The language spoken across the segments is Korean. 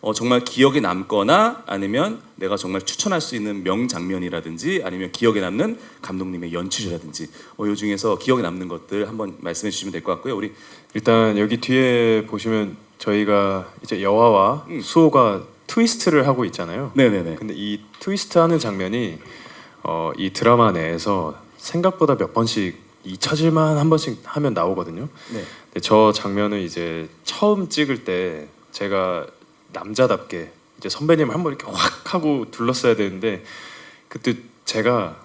어, 정말 기억에 남거나 아니면 내가 정말 추천할 수 있는 명장면이라든지 아니면 기억에 남는 감독님의 연출이라든지 어, 이 중에서 기억에 남는 것들 한번 말씀해 주시면 될 것 같고요. 우리 일단 여기 뒤에 보시면 저희가 이제 여화와 수호가 트위스트를 하고 있잖아요. 네네네. 근데 이 트위스트 하는 장면이 어, 이 드라마 내에서 생각보다 몇 번씩 잊혀질만 한 번씩 하면 나오거든요. 네. 근데 저 장면을 이제 처음 찍을 때 제가 남자답게 이제 선배님 한 번 이렇게 확 하고 둘렀어야 되는데 그때 제가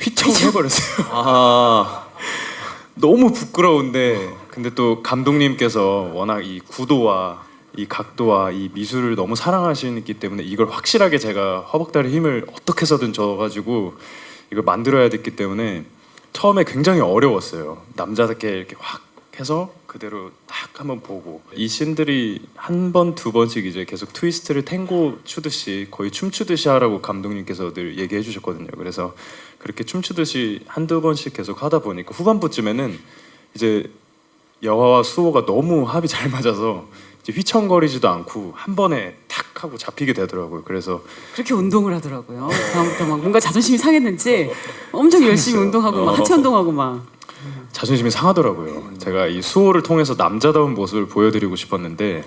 휘청을 해버렸어요. 아, 너무 부끄러운데 근데 또 감독님께서 워낙 이 구도와 이 각도와 이 미술을 너무 사랑하시기 때문에 이걸 확실하게 제가 허벅다리 힘을 어떻게 해서든 줘가지고 이걸 만들어야 됐기 때문에 처음에 굉장히 어려웠어요. 남자답게 이렇게 확 해서 그대로 딱 한번 보고 이 씬들이 한 번 두 번씩 이제 계속 트위스트를 탱고 추듯이 거의 춤추듯이 하라고 감독님께서 늘 얘기해 주셨거든요 그래서 그렇게 춤추듯이 한두 번씩 계속 하다 보니까 후반부쯤에는 이제 여화와 수호가 너무 합이 잘 맞아서 이제 휘청거리지도 않고 한 번에 탁 하고 잡히게 되더라고요. 그래서 그렇게 운동을 하더라고요. 다음부터 막 뭔가 자존심이 상했는지 엄청 열심히 운동하고 막 하체 운동하고 막 자존심이 상하더라고요. 제가 이 수호를 통해서 남자다운 모습을 보여드리고 싶었는데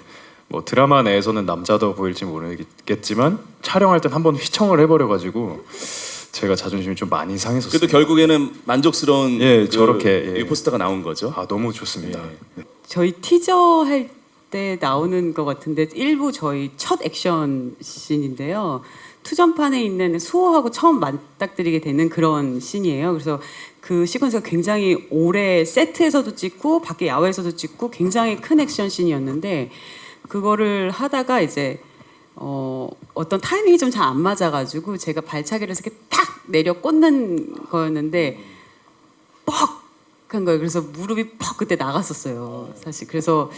뭐 드라마 내에서는 남자다워 보일지 모르겠지만 촬영할 땐 한 번 휘청을 해버려가지고 제가 자존심이 좀 많이 상했었어요. 그래도 결국에는 만족스러운 예, 그 저렇게, 예. 이 포스터가 나온 거죠. 아 너무 좋습니다. 예. 저희 티저 할 때 나오는 것 같은데 일부 저희 첫 액션 씬인데요. 투전판에 있는 수호하고 처음 맞닥뜨리게 되는 그런 씬이에요. 그래서 그 시퀀스가 굉장히 오래 세트에서도 찍고 밖에 야외에서도 찍고 굉장히 큰 액션 씬이었는데 그거를 하다가 이제 어, 어떤 타이밍이 좀 잘 안 맞아가지고 제가 발차기를 이렇게 탁 내려 꽂는 거였는데 뻑 한 거예요. 그래서 무릎이 퍽 그때 나갔었어요. 사실 그래서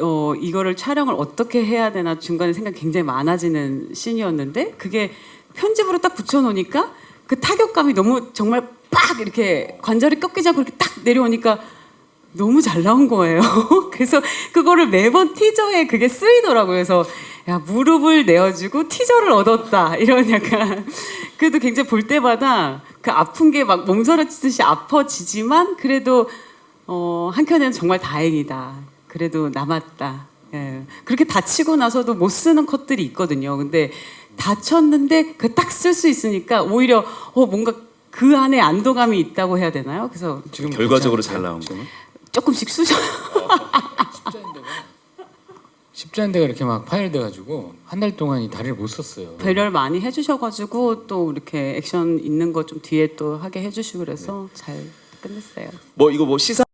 어 이거를 촬영을 어떻게 해야 되나 중간에 생각 이 굉장히 많아지는 씬이었는데 그게 편집으로 딱 붙여놓으니까 그 타격감이 너무 정말 빡 이렇게 관절이 꺾이지 않고 이렇게 딱 내려오니까 너무 잘 나온 거예요. 그래서 그거를 매번 티저에 그게 쓰이더라고요. 그래서 야 무릎을 내어주고 티저를 얻었다 이런 약간 그래도 굉장히 볼 때마다 그 아픈 게 막 몸서리치듯이 아파지지만 그래도 어 한켠에는 정말 다행이다. 그래도 남았다. 예. 그렇게 다치고 나서도 못 쓰는 컷들이 있거든요. 근데 다쳤는데 그 딱 쓸 수 있으니까 오히려 어 뭔가 그 안에 안도감이 있다고 해야 되나요? 그래서 지금 결과적으로? 잘 나온 지금은? 조금씩 쑤셔. 십자인대가 이렇게 막 파열돼 가지고 한 달 동안 이 다리를 못 썼어요. 배려를 많이 해주셔가지고 또 이렇게 액션 있는 거 좀 뒤에 또 하게 해주시고 그래서 잘 끝냈어요. 뭐 이거 뭐 시사